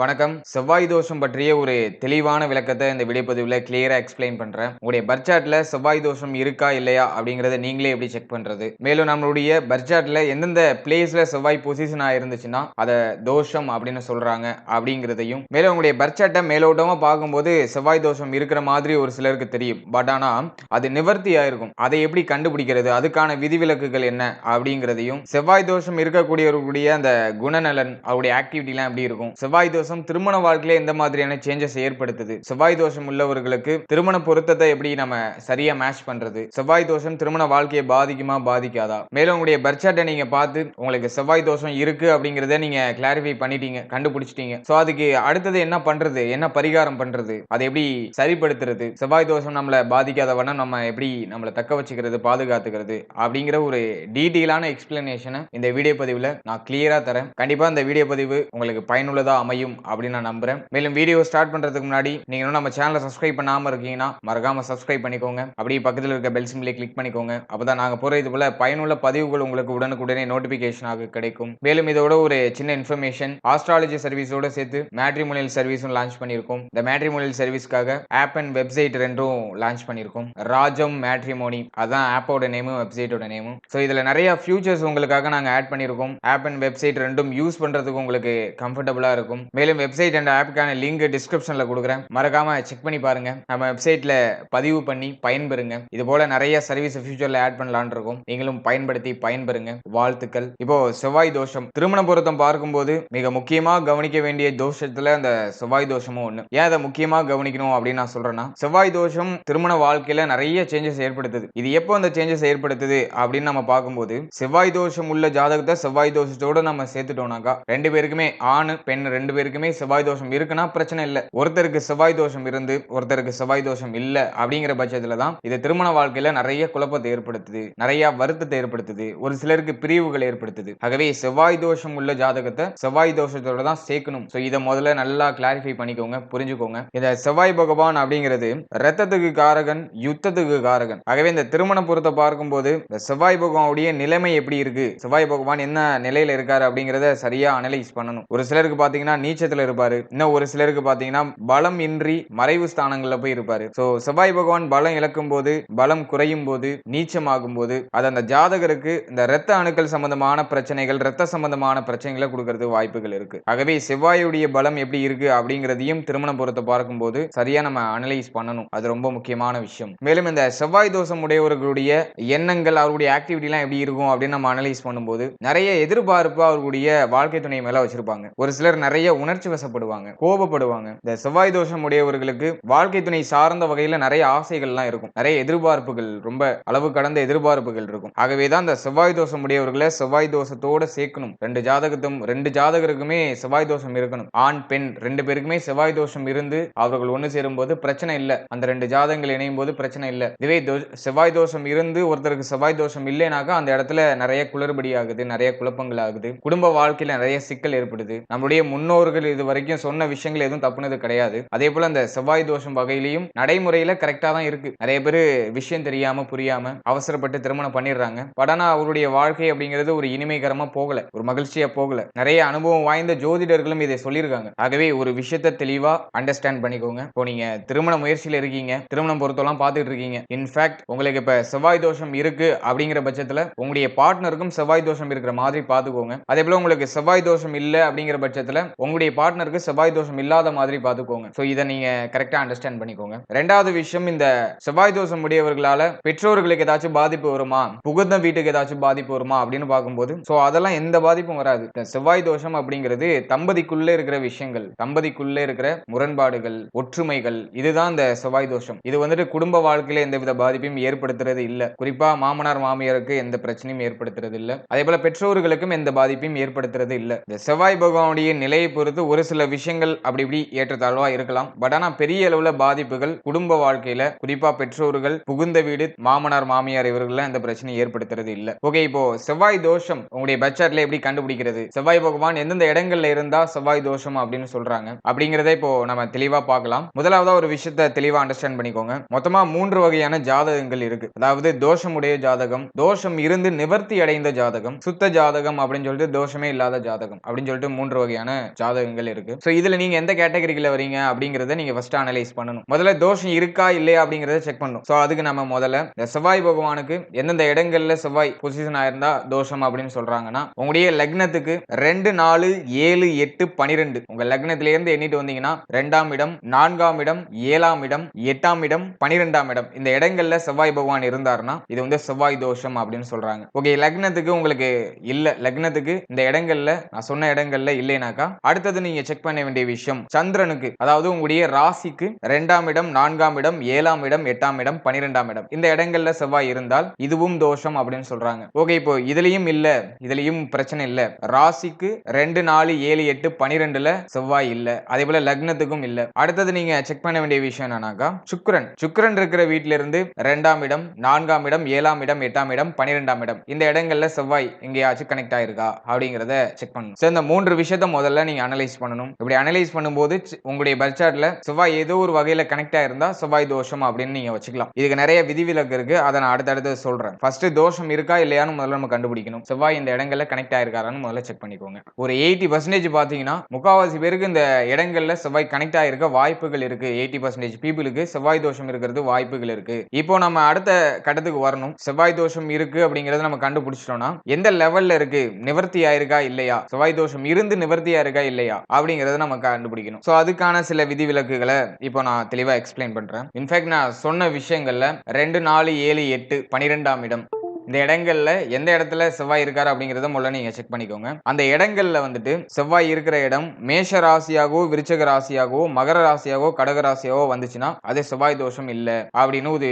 வணக்கம். செவ்வாய் தோஷம் பற்றிய ஒரு தெளிவான விளக்கத்தை இந்த விடைப்பதிவில் பதிவில் கிளியரா எக்ஸ்பிளைன் பண்றேன். உங்களுடைய பர்ச்சாட்ல செவ்வாய் தோஷம் இருக்கா இல்லையா அப்படிங்கறத நீங்களே எப்படி செக் பண்றது? மேலும் நம்மளுடைய பர்ச்சாட்ல எந்தெந்த பிளேஸ்ல செவ்வாய் பொசிஷன் ஆயிருந்துச்சுன்னா அதை தோஷம் அப்படின்னு சொல்றாங்க அப்படிங்கிறதையும் மேலும் உங்களுடைய பர்ச்சாட்டை மேலோட்டமா பார்க்கும்போது செவ்வாய் தோஷம் இருக்கிற மாதிரி ஒரு சிலருக்கு தெரியும். பட் ஆனா அது நிவர்த்தி ஆயிருக்கும். அதை எப்படி கண்டுபிடிக்கிறது? அதுக்கான விதிவிலக்குகள் என்ன? அப்படிங்கிறதையும் செவ்வாய் தோஷம் இருக்கக்கூடியவர்களுடைய அந்த குணநலன் அவருடைய ஆக்டிவிட்டிலாம் எப்படி இருக்கும்? செவ்வாய் தோஷம் திருமண வாழ்க்கையில எந்த மாதிரியான சேஞ்சஸ் ஏற்படுத்துது? செவ்வாய் தோஷம் உள்ளவர்களுக்கு திருமண பொருத்தத்தை எப்படி நம்ம சரியா மேட்ச் பண்றது? செவ்வாய் தோஷம் திருமண வாழ்க்கையை பாதிக்குமா பாதிக்காதா? மேலும் உங்களுடைய பர்ச்சாட்டை நீங்க பார்த்து உங்களுக்கு செவ்வாய் தோஷம் இருக்கு அப்படிங்கறத நீங்க கிளாரிஃபை பண்ணிட்டீங்க கண்டுபிடிச்சிட்டீங்க. சோ அதுக்கு அடுத்தது என்ன பண்றது? என்ன பரிகாரம் பண்றது? அதை எப்படி சரிப்படுத்துறது? செவ்வாய் தோஷம் நம்மளை பாதிக்காத வண்ணம் நம்ம எப்படி நம்மளை தக்க வச்சுக்கிறது பாதுகாத்துக்கிறது அப்படிங்கிற ஒரு டீட்டெயிலான எக்ஸ்பிளனேஷனை இந்த வீடியோ பதிவுல நான் கிளியரா தரேன். கண்டிப்பா இந்த வீடியோ பதிவு உங்களுக்கு பயனுள்ளதா அமையும் அப்படின்னு நான் நம்புறேன். மேலும் வீடியோ ஸ்டார்ட் பண்றதுக்கு முன்னாடி நீங்க இன்னும் நம்ம சேனலை சப்ஸ்கிரைப் பண்ணாம இருக்கீங்கன்னா மறக்காம சப்ஸ்கிரைப் பண்ணிக்கோங்க. அப்படியே பக்கத்தில் இருக்க பெல் சிம்பிளை கிளிக் பண்ணிக்கோங்க. அப்பதான் நாங்க போற இது போல பயனுள்ள பதிவுகள் உங்களுக்கு உடனுக்குடனே நோட்டிபிகேஷனாக கிடைக்கும். மேலும் இதோட ஒரு சின்ன இன்ஃபர்மேஷன் ஆஸ்ட்ராலஜி சர்வீஸோட சேர்த்து மேட்ரிமோனியல் சர்வீஸும் லான்ச் பண்ணியிருக்கோம். இந்த மேட்ரிமோனியல் சர்வீஸ்க்காக ஆப் அண்ட் வெப்சைட் ரெண்டும் லான்ச் பண்ணியிருக்கோம். ராஜம் மேட்ரிமோனி அதான் ஆப்போட நேமும் வெப்சைட்டோட நேமும் ஸோ இதுல நிறைய ஃபியூச்சர்ஸ் உங்களுக்காக நாங்க ஆட் பண்ணியிருக்கோம். ஆப் அண்ட் வெப்சைட் ரெண்டும் யூஸ் பண்ணுறதுக்கு உங்களுக்கு கம்ஃபர்டபுளா இருக்கும். மேலும் வெப்சைட் அண்ட் ஆப்புக்கான லிங்க் டிஸ்கிரிப்ஷனில் கொடுக்குறேன். மறக்காம செக் பண்ணி பாருங்க. நம்ம வெப்சைட்ல பதிவு பண்ணி பயன்பெறுங்க. இது போல நிறைய சர்வீஸ் ஃபியூச்சர்ல ஆட் பண்ணலான் இருக்கும். நீங்களும் பயன்படுத்தி பயன்பெறுங்க. வாழ்த்துக்கள். இப்போ செவ்வாய் தோஷம். திருமண பொருத்தம் பார்க்கும்போது மிக முக்கியமாக கவனிக்க வேண்டிய தோஷத்துல அந்த செவ்வாய் தோஷமும் ஒண்ணு. ஏன் அதை முக்கியமாக கவனிக்கணும் அப்படின்னு நான் சொல்றேன்னா செவ்வாய் தோஷம் திருமண வாழ்க்கையில நிறைய சேஞ்சஸ் ஏற்படுத்துது. இது எப்போ அந்த சேஞ்சஸ் ஏற்படுத்துது அப்படின்னு நம்ம பார்க்கும்போது செவ்வாய் தோஷம் உள்ள ஜாதகத்தை செவ்வாய் தோஷத்தோட நம்ம சேர்த்துட்டோம்னாக்கா ரெண்டு பேருக்குமே ஆண் பெண் ரெண்டு பேருக்குமே செவ்வாய் தோஷம் இருக்குன்னா பிரச்சனை இல்லை. ஒருத்தருக்கு செவ்வாய் தோஷம் இருந்து ஒருத்தருக்கு செவ்வாய் தோஷம் இல்லை அப்படிங்கிற பட்சத்துல தான் இது திருமண வாழ்க்கையில நிறைய குழப்பத்தை ஏற்படுத்துது. நிறைய வருத்தத்தை ஏற்படுத்துது. ஒரு சிலருக்கு பிரிவுகள் ஏற்படுத்துது. ஆகவே செவ்வாய் தோஷம் உள்ள ஜாதகத்தை செவ்வாய் தோஷத்தோட தான் சேர்க்கணும். ஸோ இதை முதல்ல நல்லா கிளாரிஃபை பண்ணிக்கோங்க புரிஞ்சுக்கோங்க. இந்த செவ்வாய் பகவான் அப்படிங்கிறது ரத்தத்துக்கு காரகன் யுத்தத்துக்கு காரகன். ஆகவே இந்த திருமண பொருத்தை பார்க்கும்போது இந்த செவ்வாய் பகவானுடைய நிலைமை எப்படி இருக்கு? செவ்வாய் பகவான் என்ன நிலையில இருக்காரு அப்படிங்கிறத சரியா அனலைஸ் பண்ணணும். ஒரு சிலருக்கு பாத்தீங்கன்னா நீச்சத்துல இருப்பாரு. இன்னும் ஒரு சிலருக்கு பாத்தீங்கன்னா பலம் இன்றி மறைவு ஸ்தானங்கள்ல போய் இருப்பாரு. சோ செவ்வாய் பகவான் பலம் இழக்கும் போது பலம் குறையும் போது நீச்சமாகும் போது அது அந்த ஜாதகருக்கு இந்த ரத்த அணுக்கள் சம்பந்தமான பிரச்சனைகள் ரத்த சம்பந்தமான பிரச்சனைகளை கொடுக்கறது வாய்ப்புகள் இருக்கு. ஆகவே செவ்வாயுடைய பலம் எப்படி இருக்கு அப்படிங்கிறதையும் திருமண பொருத்தை பார்க்கும்போது சரியா நம்ம அனலைஸ் பண்ணணும். அது ரொம்ப முக்கியமான விஷயம். மேலும் இந்த செவ்வாய் தோஷம் உடையவர்களுடைய எண்ணங்கள் அவருடைய ஆக்டிவிட்டிலாம் எப்படி இருக்கும் அப்படின்னு நம்ம அனலைஸ் பண்ணும்போது நிறைய எதிர்பார்ப்பு அவர்களுடைய வாழ்க்கை துணை மேல வச்சிருப்பாங்க. ஒரு சிலர் நிறைய உணர்ச்சி வசப்படுவாங்க கோபப்படுவாங்க. இந்த செவ்வாய் தோஷம் உடையவர்களுக்கு வாழ்க்கை துணை சார்ந்த வகையில நிறைய ஆசைகள்லாம் இருக்கும். நிறைய எதிர்பார்ப்புகள் ரொம்ப அளவு கடந்த எதிர்பார்ப்புகள் இருக்கும். ஆகவே தான் இந்த செவ்வாய் தோஷம் உடையவர்களை செவ்வாய் தோஷத்தோட சேர்க்கணும். ரெண்டு ஜாதகத்தும் ரெண்டு ஜாதகருக்குமே செவ்வாய் தோஷம் இருக்கணும். ஆண் பெண் ரெண்டு பேருக்குமே செவ்வாய் தோஷம் இருந்து அவர்கள் ஒன்று சேரும்போது பிரச்சனை இல்லை. அந்த ரெண்டு ஜாதகங்கள் இணையும் போது பிரச்சனை இல்லை. இதுவே செவ்வாய் தோஷம் இருந்து ஒருத்தருக்கு செவ்வாய் தோஷம் இல்லைனாக்கா அந்த இடத்துல நிறைய குளறுபடி ஆகுது நிறைய குழப்பங்கள் ஆகுது. குடும்ப வாழ்க்கையில நிறைய சிக்கல் ஏற்படுது. நம்முடைய முன்னோர்கள் இது வரைக்கும் சொன்ன விஷயங்கள் எதுவும் தப்புனது கிடையாது. அதே போல அந்த செவ்வாய் தோஷம் வகையிலையும் நடைமுறையில கரெக்டா தான் இருக்கு. நிறைய பேர் விஷயம் தெரியாம புரியாம அவசரப்பட்டு திருமணம் பண்ணிடுறாங்க. பட் ஆனா அவருடைய வாழ்க்கை அப்படிங்கிறது ஒரு இனிமைகரமா போகல. ஒரு மகிழ்ச்சியா போகல. நிறைய அனுபவம் வாய்ந்த ஜோதிடர்களும் இதை சொல்லியிருக்காங்க. ஆகவே ஒரு விஷயத்தை தெளிவா அண்டர்ஸ்டாண்ட் பண்ணிக்கோங்க. இப்போ நீங்க திருமண முயற்சியில இருக்கீங்க. திருமணம் பொறுத்தெல்லாம் பார்த்துட்டு இருக்கீங்க. இன்ஃபேக்ட் உங்களுக்கு இப்ப செவ்வாய் தோஷம் இருக்கு அப்படிங்கிற பட்சத்துல உங்களுடைய பார்ட்னருக்கும் செவ்வாய் தோஷம் இருக்கிற மாதிரி பார்த்துக்கோங்க. அதே போல உங்களுக்கு செவ்வாய் தோஷம் இல்ல அப்படிங்கிற பட்சத்துல உங்களுடைய உங்களுடைய பார்ட்னருக்கு செவ்வாய் தோஷம் இல்லாத மாதிரி பார்த்துக்கோங்க. ஸோ இதை நீங்க கரெக்டா அண்டர்ஸ்டாண்ட் பண்ணிக்கோங்க. ரெண்டாவது விஷயம் இந்த செவ்வாய் தோஷம் உடையவர்களால பெற்றோர்களுக்கு ஏதாச்சும் பாதிப்பு வருமா? புகுந்த வீட்டுக்கு ஏதாச்சும் பாதிப்பு வருமா? அப்படின்னு பார்க்கும்போது ஸோ அதெல்லாம் எந்த பாதிப்பும் வராது. இந்த செவ்வாய் தோஷம் அப்படிங்கிறது தம்பதிக்குள்ள இருக்கிற விஷயங்கள் தம்பதிக்குள்ள இருக்கிற முரண்பாடுகள் ஒற்றுமைகள் இதுதான் இந்த செவ்வாய் தோஷம். இது வந்துட்டு குடும்ப வாழ்க்கையில எந்தவித பாதிப்பையும் ஏற்படுத்துறது இல்லை. குறிப்பா மாமனார் மாமியாருக்கு எந்த பிரச்சனையும் ஏற்படுத்துறது இல்லை. அதே போல பெற்றோர்களுக்கும் எந்த பாதிப்பையும் ஏற்படுத்துறது இல்லை. இந்த செவ்வாய் பகவானுடைய நிலையை பொறுத்து ஒரு சில விஷயங்கள் அப்படி இப்படி ஏற்றத்தாழ்வா இருக்கலாம். பட் ஆனா பெரிய அளவுல பாதிப்புகள் குடும்ப வாழ்க்கையில குறிப்பா பெற்றோர்கள் புகுந்த வீடு மாமனார் மாமியார் இவர்கள் எந்த பிரச்சனை ஏற்படுத்துறது இல்ல. ஓகே இப்போ செவ்வாய் தோஷம் உங்களுடைய பட்ஜெட்ல எப்படி கண்டுபிடிக்கிறது? செவ்வாய் பகவான் எந்தெந்த இடங்கள்ல இருந்தா செவ்வாய் தோஷம் அப்படின்னு சொல்றாங்க. அப்படிங்கிறத இப்போ நம்ம தெளிவா பார்க்கலாம். முதலாவதா ஒரு விஷயத்த தெளிவா அண்டர்ஸ்டாண்ட் பண்ணிக்கோங்க. மொத்தமா மூன்று வகையான ஜாதகங்கள் இருக்கு. அதாவது தோஷமுடைய ஜாதகம் தோஷம் இருந்து நிவர்த்தி அடைந்த ஜாதகம் சுத்த ஜாதகம் அப்படின்னு சொல்லிட்டு தோஷமே இல்லாத ஜாதகம் அப்படின்னு சொல்லிட்டு மூன்று வகையான ஜாதகம் ஜாதகங்கள் இருக்கு. ஸோ இதுல நீங்க எந்த கேட்டகரிக்குள்ள வரீங்க அப்படிங்கறத நீங்க ஃபர்ஸ்ட் அனலைஸ் பண்ணணும். முதல்ல தோஷம் இருக்கா இல்லையா அப்படிங்கறத செக் பண்ணணும். ஸோ அதுக்கு நம்ம முதல்ல இந்த செவ்வாய் பகவானுக்கு எந்தெந்த இடங்கள்ல செவ்வாய் பொசிஷன் ஆயிருந்தா தோஷம் அப்படின்னு சொல்றாங்கன்னா உங்களுடைய லக்னத்துக்கு ரெண்டு நாலு ஏழு எட்டு பனிரெண்டு. உங்க லக்னத்தில இருந்து எண்ணிட்டு வந்தீங்கன்னா ரெண்டாம் இடம் நான்காம் இடம் ஏழாம் இடம் எட்டாம் இடம் பனிரெண்டாம் இடம். இந்த இடங்கள்ல செவ்வாய் பகவான் இருந்தாருன்னா இது வந்து செவ்வாய் தோஷம் அப்படின்னு சொல்றாங்க. ஓகே லக்னத்துக்கு உங்களுக்கு இல்ல. லக்னத்துக்கு இந்த இடங்கள்ல நான் சொன்ன இடங்கள்ல இல்லைனாக்கா அடுத்தது நீங்க செக் பண்ண வேண்டிய விஷயம். சந்திரனுக்கு அதாவது உங்களுடைய ராசிக்கு ரெண்டாம் இடம் நான்காம் இடம் ஏழாம் இடம் எட்டாம் இடம் பனிரெண்டாம் இடம். இந்த இடங்கள்ல செவ்வாய் இருந்தால் இதுவும் தோஷம் அப்படின்னு சொல்றாங்க. ஓகே இப்போ இதுலயும் இல்ல இதுலயும் பிரச்சனை இல்ல. ராசிக்கு ரெண்டு நாலு ஏழு எட்டு பனிரெண்டுல செவ்வாய் இல்ல. அதே போல லக்னத்துக்கும் இல்ல. அடுத்தது நீங்க செக் பண்ண வேண்டிய விஷயம் என்னன்னாக்கா சுக்கிரன். சுக்கிரன் இருக்கிற வீட்ல இருந்து ரெண்டாம் இடம் நான்காம் இடம் ஏழாம் இடம் எட்டாம் இடம் பனிரெண்டாம் இடம். இந்த இடங்கள்ல செவ்வாய் எங்கேயாச்சும் கனெக்ட் ஆயிருக்கா அப்படிங்கறத செக் பண்ணணும். So, இந்த மூன்று விஷயத்த முதல்ல நீங்க அனலைஸ் பண்ணணும். இப்படி அனலைஸ் பண்ணும்போது உங்களுடைய உங்களுடைய சார்ட்ல செவ்வாய் ஏதோ ஒரு வகையில கனெக்ட் ஆயிருந்தா செவ்வாய் தோஷம் அப்படின்னு நீங்க வச்சுக்கலாம். இதுக்கு நிறைய விதிவிலக்கு இருக்கு. அதை நான் அடுத்தடுத்து சொல்றேன். ஃபர்ஸ்ட் தோஷம் இருக்கா இல்லையான்னு முதல்ல நம்ம கண்டுபிடிக்கணும். செவ்வாய் இந்த இடங்கள்ல கனெக்ட் ஆயிருக்காரான்னு முதல்ல செக் பண்ணிக்கோங்க. ஒரு எயிட்டி பர்சன்டேஜ் பாத்தீங்கன்னா முக்காவாசி பேருக்கு இந்த இடங்கள்ல செவ்வாய் கனெக்ட் ஆயிருக்க வாய்ப்புகள் இருக்கு. எயிட்டி பர்சன்டேஜ் பீப்புளுக்கு செவ்வாய் தோஷம் இருக்கிறது வாய்ப்புகள் இருக்கு. இப்போ நம்ம அடுத்த கட்டத்துக்கு வரணும். செவ்வாய் தோஷம் இருக்கு அப்படிங்கறத நம்ம கண்டுபிடிச்சிட்டோம்னா எந்த லெவல்ல இருக்கு? நிவர்த்தி ஆயிருக்கா இல்லையா? செவ்வாய் தோஷம் இருந்து நிவர்த்தி ஆயிருக்கா இல்லையா? அப்படிங்கறத நம்ம கண்டுபிடிக்கணும். ஸோ அதுக்கான சில விதிவிலக்குகளை இப்போ நான் தெளிவா எக்ஸ்பிளைன் பண்றேன். இன்ஃபேக்ட் நான் சொன்ன விஷயங்கள்ல ரெண்டு நாலு ஏழு எட்டு பனிரெண்டாம் இடம். இந்த இடங்கள்ல எந்த இடத்துல செவ்வாய் இருக்காரு அப்படிங்கறத முதல்ல நீங்க செக் பண்ணிக்கோங்க. அந்த இடங்கள்ல வந்துட்டு செவ்வாய் இருக்கிற இடம் மேஷ ராசியாகவோ விருச்சக ராசியாகவோ மகர ராசியாகவோ கடக ராசியாகவோ வந்துச்சுன்னா அது செவ்வாய் தோஷம் இல்ல அப்படின்னு ஒரு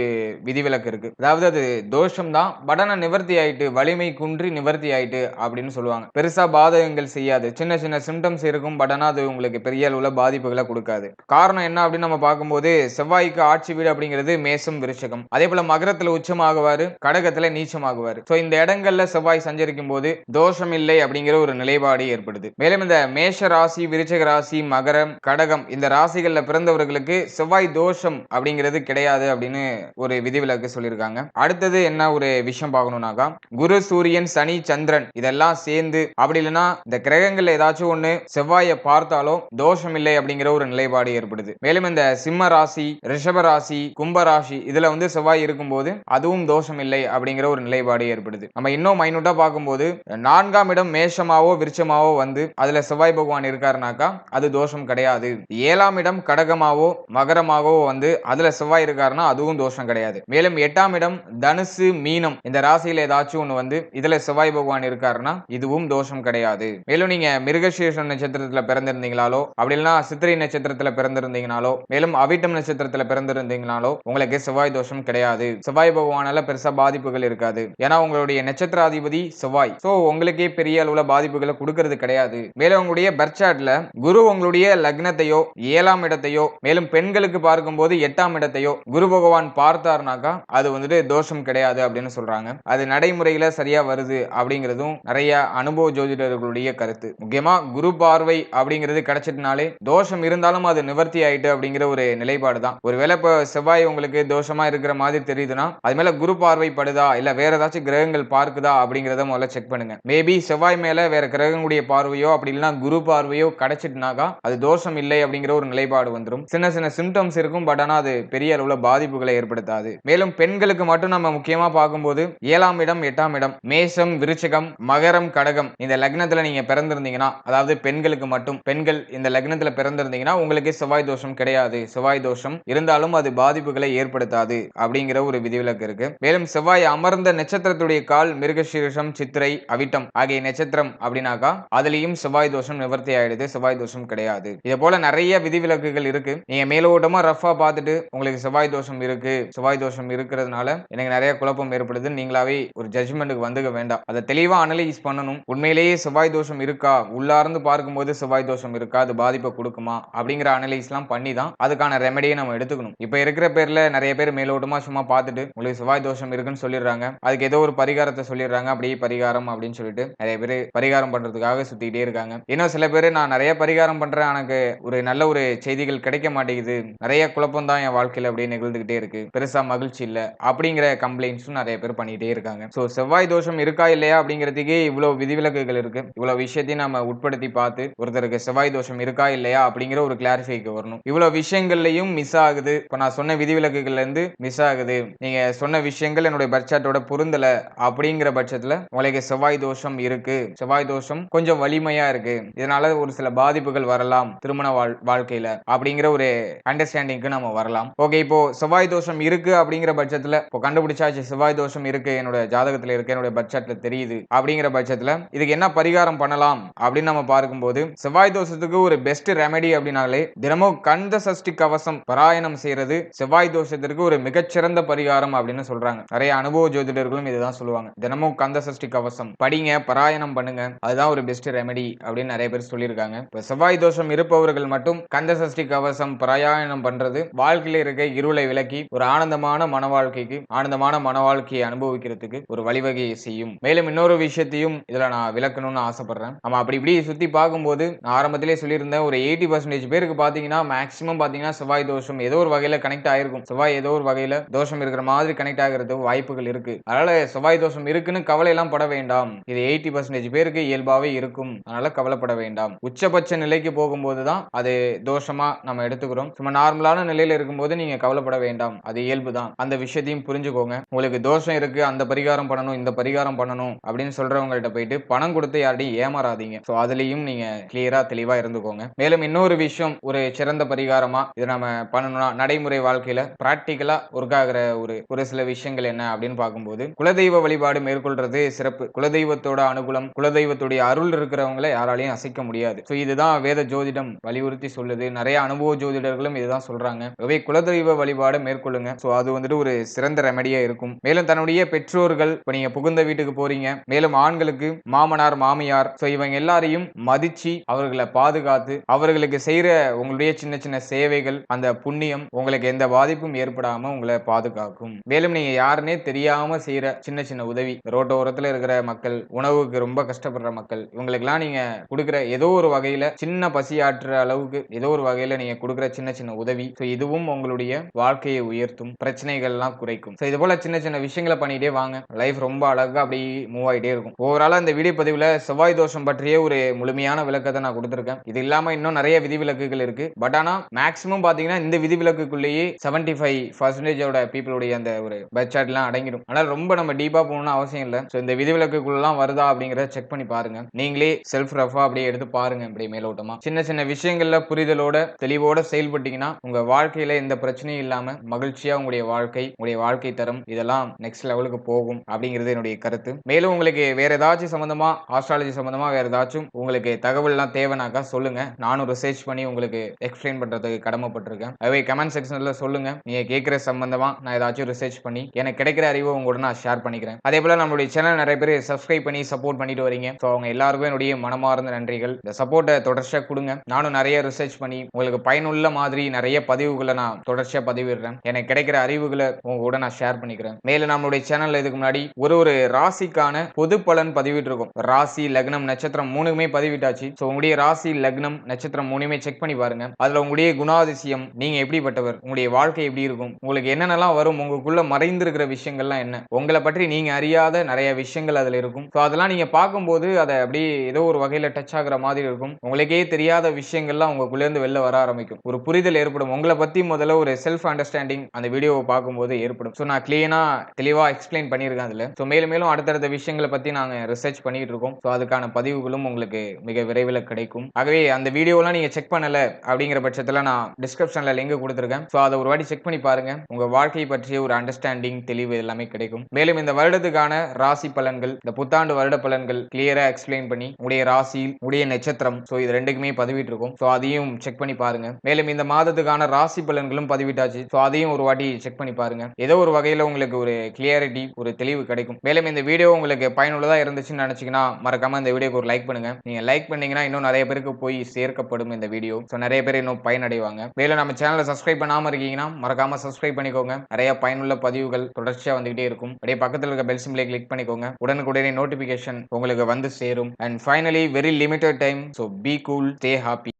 விதிவிலக்கு இருக்கு. அதாவது அது தோஷம் தான் படன நிவர்த்தி ஆயிட்டு வலிமை குன்றி நிவர்த்தி ஆயிட்டு அப்படின்னு சொல்லுவாங்க. பெருசா பாதகங்கள் செய்யாது. சின்ன சின்ன சிம்டம்ஸ் இருக்கும். படனா அது உங்களுக்கு பெரிய அளவுல பாதிப்புகளை கொடுக்காது. காரணம் என்ன அப்படின்னு நம்ம பார்க்கும்போது செவ்வாய்க்கு ஆட்சி வீடு அப்படிங்கிறது மேசம் விருச்சகம். அதே போல மகரத்துல உச்சமாகுவாரு கடகத்துல மோசமாகுவார் சோ இந்த இடங்கள்ல செவ்வாய் சஞ்சரிக்கும் போது தோஷம் இல்லை அப்படிங்கிற ஒரு நிலைப்பாடு ஏற்படுது. மேலும் இந்த மேஷ ராசி விருச்சக ராசி மகரம் கடகம் இந்த ராசிகள்ல பிறந்தவர்களுக்கு செவ்வாய் தோஷம் அப்படிங்கிறது கிடையாது அப்படின்னு ஒரு விதிவிலக்கு சொல்லியிருக்காங்க. அடுத்தது என்ன ஒரு விஷயம் பார்க்கணும்னாக்கா குரு சூரியன் சனி சந்திரன் இதெல்லாம் சேர்ந்து அப்படி இல்லைன்னா இந்த கிரகங்கள்ல ஏதாச்சும் ஒண்ணு செவ்வாயை பார்த்தாலும் தோஷம் இல்லை அப்படிங்கிற ஒரு நிலைப்பாடு ஏற்படுது. மேலும் இந்த சிம்ம ராசி ரிஷப ராசி கும்ப ராசி இதுல வந்து செவ்வாய் இருக்கும்போது அதுவும் தோஷம் இல்லை அப்படிங்கிற ஒரு நிலைப்பாடு ஏற்படுது. நம்ம இன்னும் மைனூட்டா பார்க்கும்போது நான்காம் இடம் மேஷமாவோ விருச்சமாவோ வந்து அதுல செவ்வாய் பகவான் இருக்காருனாக்கா அது தோஷம் கிடையாது. ஏழாம் இடம் கடகமாவோ மகரமாகவோ வந்து அதுல செவ்வாய் இருக்காருன்னா அதுவும் தோஷம் கிடையாது. மேலும் எட்டாம் இடம் தனுசு மீனம் இந்த ராசியில ஏதாச்சும் ஒண்ணு வந்து இதுல செவ்வாய் பகவான் இருக்காருன்னா இதுவும் தோஷம் கிடையாது. மேலும் நீங்க மிருகசீர்ஷம் நட்சத்திரத்துல பிறந்திருந்தீங்களாலோ அப்படி இல்லைன்னா சித்திரை நட்சத்திரத்துல பிறந்திருந்தீங்கனாலோ மேலும் அவிட்டம் நட்சத்திரத்துல பிறந்திருந்தீங்கனாலோ உங்களுக்கு செவ்வாய் தோஷம் கிடையாது. செவ்வாய் பகவானால பெருசா பாதிப்புகள் இருக்காது. ஏன்னா உங்களுடைய நட்சத்திராதிபதி செவ்வாய். சோ உங்களுக்கே பெரிய அளவுல பாதிப்புகளை கொடுக்கறது கிடையாது. மேலும் உங்களுடைய பர்ச்சாட்ல குரு உங்களுடைய லக்னத்தையோ ஏழாம் இடத்தையோ மேலும் பெண்களுக்கு பார்க்கும்போது எட்டாம் இடத்தையோ குரு பகவான் பார்த்தாருனாக்கா அது வந்துட்டு தோஷம் கிடையாது அப்படின்னு சொல்றாங்க. அது நடைமுறையில சரியா வருது அப்படிங்கிறதும் நிறைய அனுபவ ஜோதிடர்களுடைய கருத்து. முக்கியமா குரு பார்வை அப்படிங்கிறது கிடைச்சிட்டனாலே தோஷம் இருந்தாலும் அது நிவர்த்தி ஆயிட்டு அப்படிங்கிற ஒரு நிலைப்பாடு தான் ஒருவேளை இப்போ செவ்வாய் உங்களுக்கு தோஷமா இருக்கிற மாதிரி தெரியுதுன்னா அது மேல குரு பார்வை படுதா? இல்ல வேற ஏதாச்சும் கிரகங்கள் பார்க்குதா அப்படிங்கறத முதல்ல செக் பண்ணுங்க. மேபி செவ்வாய் மேல வேற கிரகங்களுடைய பார்வையோ அப்படி இல்லைன்னா குரு பார்வையோ கிடைச்சிட்டுனாக்கா அது தோஷம் இல்லை அப்படிங்கிற ஒரு நிலைப்பாடு வந்துடும் சின்ன சின்ன சிம்டம்ஸ் இருக்கும் பட் ஆனால் அது பெரிய அளவில் பாதிப்புகளை ஏற்படுத்தாது. மேலும் பெண்களுக்கு மட்டும் நம்ம முக்கியமா பார்க்கும்போது ஏழாம் இடம் எட்டாம் இடம் மேஷம் விருச்சகம் மகரம் கடகம் இந்த லக்னத்துல நீங்க பிறந்திருந்தீங்கன்னா அதாவது பெண்களுக்கு மட்டும் பெண்கள் இந்த லக்னத்துல பிறந்திருந்தீங்கன்னா உங்களுக்கு செவ்வாய் தோஷம் கிடையாது. செவ்வாய் தோஷம் இருந்தாலும் அது பாதிப்புகளை ஏற்படுத்தாது அப்படிங்கிற ஒரு விதிவிலக்கு இருக்கு. மேலும் செவ்வாய் அமர்ந்த நட்சத்திரத்துடைய கால் மிருகசீரிஷம் சித்திரை அவிட்டம் ஆகிய நட்சத்திரம் அப்படின்னாக்கா அதுலயும் செவ்வாய் தோஷம் நிவர்த்தி ஆயிடுது செவ்வாய் தோஷம் கிடையாது. இதே போல நிறைய விதிவிலக்குகள் இருக்கு. நீங்க மேலோட்டமா ரஃபா பார்த்துட்டு உங்களுக்கு செவ்வாய் தோஷம் இருக்கு செவ்வாய் தோஷம் இருக்கிறதுனால எனக்கு நிறைய குழப்பம் ஏற்படுது. நீங்களாவே ஒரு ஜட்ஜ்மெண்ட்டுக்கு வந்துக்க வேண்டாம். அதை தெளிவா அனலைஸ் பண்ணணும். உண்மையிலேயே செவ்வாய் தோஷம் இருக்கா? உள்ளார்ந்து பார்க்கும்போது செவ்வாய் தோஷம் இருக்கா? அது பாதிப்பை கொடுக்குமா? அப்படிங்கிற அனலைஸ்லாம் பண்ணி தான் அதுக்கான ரெமெடியை நம்ம எடுத்துக்கணும். இப்போ இருக்கிற பேர்ல நிறைய பேர் மேலோட்டமா சும்மா பார்த்துட்டு உங்களுக்கு செவ்வாய் தோஷம் இருக்குன்னு சொல்லிடுறாங்க. அதுக்கு ஏதோ ஒரு பரிகாரத்தை சொல்லிடுறாங்க. அப்படியே பரிகாரம் அப்படின்னு சொல்லிட்டு நிறைய பேர் பரிகாரம் பண்றதுக்காக சுத்திக்கிட்டே இருக்காங்க. இன்னும் சில பேர் நான் நிறைய பரிகாரம் பண்றேன். எனக்கு ஒரு நல்ல ஒரு செய்திகள் கிடைக்க மாட்டேங்குது. நிறைய குழப்பம் தான் என் வாழ்க்கையில அப்படியே நிகழ்ந்துகிட்டே இருக்கு. பெருசா மகிழ்ச்சி இல்ல. அப்படிங்கிற கம்ப்ளைண்ட்ஸும் நிறைய பேர் பண்ணிட்டே இருக்காங்க. ஸோ செவ்வாய் தோஷம் இருக்கா இல்லையா அப்படிங்கிறதுக்கே இவ்வளவு விதிவிலக்குகள் இருக்கு. இவ்வளவு விஷயத்தையும் நம்ம உட்படுத்தி பார்த்து ஒருத்தருக்கு செவ்வாய் தோஷம் இருக்கா இல்லையா அப்படிங்கிற ஒரு கிளாரிஃபைக்கு வரணும். இவ்வளவு விஷயங்கள்லயும் மிஸ் ஆகுது. இப்போ நான் சொன்ன விதிவிலக்குகள்ல இருந்து மிஸ் ஆகுது. நீங்க சொன்ன விஷயங்கள் என்னுடைய பட்சாட்டோட பொருந்தல அப்படிங்கிற பட்சத்துல உங்களுக்கு செவ்வாய் தோஷம் இருக்கு. செவ்வாய் தோஷம் கொஞ்சம் வலிமையா இருக்கு. இதனால ஒரு சில பாதிப்புகள் வரலாம் திருமண வாழ் வாழ்க்கையில அப்படிங்கிற ஒரு அண்டர்ஸ்டாண்டிங்க்கு நம்ம வரலாம். ஓகே இப்போ செவ்வாய் தோஷம் இருக்கு அப்படிங்கிற பட்சத்துல இப்போ கண்டுபிடிச்சாச்சு செவ்வாய் தோஷம் இருக்கு என்னோட ஜாதகத்துல இருக்கு என்னோட பட்ஜெட்ல தெரியுது அப்படிங்கிற பட்சத்துல இதுக்கு என்ன பரிகாரம் பண்ணலாம் அப்படின்னு நம்ம பார்க்கும்போது செவ்வாய் தோஷத்துக்கு ஒரு பெஸ்ட் ரெமெடி அப்படின்னாலே தினமும் கந்த சஷ்டி கவசம் பராயணம் செய்யறது செவ்வாய் தோஷத்திற்கு ஒரு மிகச்சிறந்த பரிகாரம் அப்படின்னு சொல்றாங்க. நிறைய அனுபவ ஜோதிட ஜோதிடர்களும் இதுதான் சொல்லுவாங்க. தினமும் கந்த சஷ்டி கவசம். படிங்க பராயணம் பண்ணுங்க. அதுதான் ஒரு பெஸ்ட் ரெமெடி அப்படின்னு நிறைய பேர் சொல்லியிருக்காங்க. இப்போ செவ்வாய் தோஷம் இருப்பவர்கள் மட்டும் கந்த சஷ்டி கவசம் பராயணம் பண்றது வாழ்க்கையில இருக்க இருளை விலக்கி ஒரு ஆனந்தமான மன வாழ்க்கைக்கு ஆனந்தமான மன வாழ்க்கையை அனுபவிக்கிறதுக்கு ஒரு வழிவகையை செய்யும். மேலும் இன்னொரு விஷயத்தையும் இதுல நான் விளக்கணும்னு ஆசைப்படுறேன். நம்ம அப்படி இப்படி சுத்தி பார்க்கும்போது நான் ஆரம்பத்திலே சொல்லியிருந்தேன் ஒரு எயிட்டி பர்சன்டேஜ் பேருக்கு பாத்தீங்கன்னா மேக்ஸிமம் பாத்தீங்கன்னா செவ்வாய் தோஷம் ஏதோ ஒரு வகையில கனெக்ட் ஆயிருக்கும். செவ்வாய் ஏதோ ஒரு வகையில தோஷம் இருக்கிற மாதிரி கனெக்ட் ஆகிறது வாய்ப்புகள் இருக்கு. அதனால செவ்வாய் தோஷம் இருக்குன்னு கவலை எல்லாம் பட வேண்டாம். இது எயிட்டி பர்சன்டேஜ் பேருக்கு இயல்பாகவே இருக்கும். அதனால கவலைப்பட வேண்டாம். உச்சபட்ச நிலைக்கு போகும்போது தான் அது தோஷமா நம்ம எடுத்துக்கிறோம். சும்மா நார்மலான நிலையில இருக்கும்போது நீங்க கவலைப்பட வேண்டாம். அது இயல்பு தான். அந்த விஷயத்தையும் புரிஞ்சுக்கோங்க. உங்களுக்கு தோஷம் இருக்கு அந்த பரிகாரம் பண்ணணும் இந்த பரிகாரம் பண்ணணும் அப்படின்னு சொல்றவங்கள்ட்ட போயிட்டு பணம் கொடுத்து யார்டையும் ஏமாறாதீங்க. ஸோ அதுலயும் நீங்க கிளியரா தெளிவா இருந்துக்கோங்க. மேலும் இன்னொரு விஷயம் ஒரு சிறந்த பரிகாரமா இதை நம்ம பண்ணணும்னா நடைமுறை வாழ்க்கையில பிராக்டிக்கலா ஒர்க் ஆகிற ஒரு ஒரு சில விஷயங்கள் என்ன அப்படின்னு பார்க்கும்போது குலதெய்வ வழிபாடு மேற்கொள்றது சிறப்பு. குலதெய்வத்தோட அனுகூலம் குலதெய்வத்துடைய அருள் இருக்கிறவங்களை யாராலையும் அசைக்க முடியாது. ஸோ இதுதான் வேத ஜோதிடம் வலியுறுத்தி சொல்லுது. நிறைய அனுபவ ஜோதிடர்களும் இதுதான் சொல்றாங்க. ஆகவே குலதெய்வ வழிபாடு மேற்கொள்ளுங்க. ஸோ அது வந்துட்டு ஒரு சிறந்த ரெமடியா இருக்கும். மேலும் தன்னுடைய பெற்றோர்கள் இப்போ நீங்க புகுந்த வீட்டுக்கு போறீங்க. மேலும் ஆண்களுக்கு மாமனார் மாமியார் ஸோ இவங்க எல்லாரையும் மதிச்சு அவர்களை பாதுகாத்து அவர்களுக்கு செய்யற உங்களுடைய சின்ன சின்ன சேவைகள் அந்த புண்ணியம் உங்களுக்கு எந்த பாதிப்பும் ஏற்படாம உங்களை பாதுகாக்கும். மேலும் நீங்க யாருன்னே தெரியாம செய்யற சின்ன சின்ன உதவி. ரோட்டோரத்துல இருக்கிற மக்கள் உணவுக்கு ரொம்ப கஷ்டப்படுற மக்கள் இவங்களுக்கெல்லாம் நீங்க கொடுக்குற ஏதோ ஒரு வகையில சின்ன பசி ஆற்றுற அளவுக்கு ஏதோ ஒரு வகையில நீங்க கொடுக்குற சின்ன சின்ன உதவி. ஸோ இதுவும் உங்களுடைய வாழ்க்கையை உயர்த்தும் பிரச்சனைகள்லாம் குறைக்கும். ஸோ இது போல சின்ன சின்ன விஷயங்களை பண்ணிட்டே வாங்க. லைஃப் ரொம்ப அழகா அப்படி மூவ் ஆகிட்டே இருக்கும். ஓவராலா இந்த வீடியோ பதிவுல செவ்வாய் தோஷம் பற்றிய ஒரு முழுமையான விளக்கத்தை நான் கொடுத்துருக்கேன். இது இல்லாம இன்னும் நிறைய விதிவிலக்குகள் இருக்கு. பட் ஆனா மேக்ஸிமம் பாத்தீங்கன்னா இந்த விதிவிலக்குக்குள்ளேயே செவன்டி ஃபைவ் பர்சன்டேஜோட பீப்புளுடைய அந்த ஒரு பட்ஜெட்லாம் அடங்கிடும். ஆனால் ரொம்ப ரொம்ப நம்ம டீப்பா போகணும்னு அவசியம் இல்லை. ஸோ இந்த விதிவிலக்குள்ளலாம் வருதா அப்படிங்கிறத செக் பண்ணி பாருங்க. நீங்களே செல்ஃப் ரஃபா அப்படியே எடுத்து பாருங்க இப்படி மேலோட்டமா. சின்ன சின்ன விஷயங்கள்ல புரிதலோட தெளிவோட செயல்பட்டீங்கன்னா உங்க வாழ்க்கையில எந்த பிரச்சனையும் இல்லாம மகிழ்ச்சியா உங்களுடைய வாழ்க்கை உங்களுடைய வாழ்க்கை தரம் இதெல்லாம் நெக்ஸ்ட் லெவலுக்கு போகும் அப்படிங்கிறது என்னுடைய கருத்து. மேலும் உங்களுக்கு வேற ஏதாச்சும் சம்பந்தமா ஆஸ்ட்ராலஜி சம்பந்தமா வேற ஏதாச்சும் உங்களுக்கு தகவல்லாம் தேவைனாக்கா சொல்லுங்க. நானும் ரிசர்ச் பண்ணி உங்களுக்கு எக்ஸ்பிளைன் பண்றதுக்கு கடமைப்பட்டிருக்கேன். அதே கமெண்ட் செக்ஷன்ல சொல்லுங்க. நீங்க கேட்கிற சம்பந்தமா நான் ஏதாச்சும் ரிசர்ச் பண்ணி எனக்கு கிடைக்கிற அறிவை உங்களோட நான் ஷேர் பண்ணிக்கிறேன். அதே போல நம்மளுடைய சேனல் நிறைய பேர் சப்ஸ்கிரைப் பண்ணி சப்போர்ட் பண்ணிட்டு வரீங்க. ஸோ அவங்க எல்லாருக்கும் என்னுடைய மனமார்ந்த நன்றிகள். இந்த சப்போர்ட்டை தொடர்ச்சியாக கொடுங்க. நானும் நிறைய ரிசர்ச் பண்ணி உங்களுக்கு பயனுள்ள மாதிரி நிறைய பதிவுகளை நான் தொடர்ச்சியாக பதிவிடுறேன். எனக்கு கிடைக்கிற அறிவுகளை உங்க கூட நான் ஷேர் பண்ணிக்கிறேன். மேலும் நம்மளுடைய சேனல்ல இதுக்கு முன்னாடி ஒரு ஒரு ராசிக்கான பொது பலன் பதிவிட்டிருக்கோம். ராசி லக்னம் நட்சத்திரம் மூணுமே பதிவிட்டாச்சு. ஸோ உங்களுடைய ராசி லக்னம் நட்சத்திரம் மூணுமே செக் பண்ணி பாருங்க. அதுல உங்களுடைய குணாதிசயம் நீங்க எப்படிப்பட்டவர் உங்களுடைய வாழ்க்கை எப்படி இருக்கும் உங்களுக்கு என்னென்னலாம் வரும் உங்களுக்குள்ள மறைந்திருக்கிற விஷயங்கள்லாம் என்ன உங்களை பற்றி நீங்க அறியாத நிறைய விஷயங்கள் அதுல இருக்கும். ஸோ அதெல்லாம் நீங்க பார்க்கும்போது அதை அப்படியே ஏதோ ஒரு வகையில டச் ஆகுற மாதிரி இருக்கும். உங்களுக்கே தெரியாத விஷயங்கள்லாம் உங்களுக்குள்ளேருந்து வெளில வர ஆரம்பிக்கும். ஒரு புரிதல் ஏற்படும். உங்களை பத்தி முதல்ல ஒரு செல்ஃப் அண்டர்ஸ்டாண்டிங் அந்த வீடியோவை பார்க்கும்போது ஏற்படும். ஸோ நான் கிளீனா தெளிவா எக்ஸ்பிளைன் பண்ணியிருக்கேன் அதுல. ஸோ மேலும் மேலும் அடுத்தடுத்த விஷயங்களை பத்தி நாங்க ரிசர்ச் பண்ணிட்டு இருக்கோம். ஸோ அதுக்கான பதிவுகளும் உங்களுக்கு மிக விரைவில் கிடைக்கும். ஆகவே அந்த வீடியோலாம் நீங்க செக் பண்ணல அப்படிங்கிற பட்சத்தில் நான் டிஸ்கிரிப்ஷன்ல லிங்க் கொடுத்துருக்கேன். ஸோ அதை ஒரு வாட்டி செக் பண்ணி பாருங்க. உங்க வாழ்க்கையை பற்றிய ஒரு அண்டர்ஸ்டாண்டிங் தெளிவு எல்லாமே கிடைக்கும். மேலும் இந்த வருடத்துக்கான ராசி பலன்கள் இந்த புத்தாண்டு வருட பலன்கள் கிளியரா எக்ஸ்பிளைன் பண்ணி உடைய ராசி உடைய நட்சத்திரம் ஸோ இது ரெண்டுக்குமே பதிவிட்டு இருக்கும் ஸோ அதையும் செக் பண்ணி பாருங்க. மேலும் இந்த மாதத்துக்கான ராசி பலன்களும் பதிவிட்டாச்சு. ஸோ அதையும் ஒரு வாட்டி செக் பண்ணி பாருங்க. ஏதோ ஒரு வகையில உங்களுக்கு ஒரு கிளியாரிட்டி ஒரு தெளிவு கிடைக்கும். மேலும் இந்த வீடியோ உங்களுக்கு பயனுள்ளதா இருந்துச்சுன்னு நினைச்சீங்கன்னா மறக்காம இந்த வீடியோக்கு ஒரு லைக் பண்ணுங்க. நீங்க லைக் பண்ணீங்கன்னா இன்னும் நிறைய பேருக்கு போய் சேர்க்கப்படும் இந்த வீடியோ ஸோ நிறைய பேர் இன்னும் பயனடைவாங்க. மேலும் நம்ம சேனலை சப்ஸ்கிரைப் பண்ணாம இருக்கீங்கன்னா மறக்காம சப்ஸ்கிரைப் பண்ணிக்கோங்க. நிறைய பயனுள்ள பதிவுகள் தொடர்ச்சியா வந்துகிட்டே இருக்கும். இருக்கும் அப்படியே பக்கத்தில் இருக்க பெல் சிம்பிளை கிளிக் பண்ணிக்கோங்க. உடனுக்குடனே நோட்டிபிகேஷன் உங்களுக்கு வந்து சேரும். And finally very limited time so be cool stay happy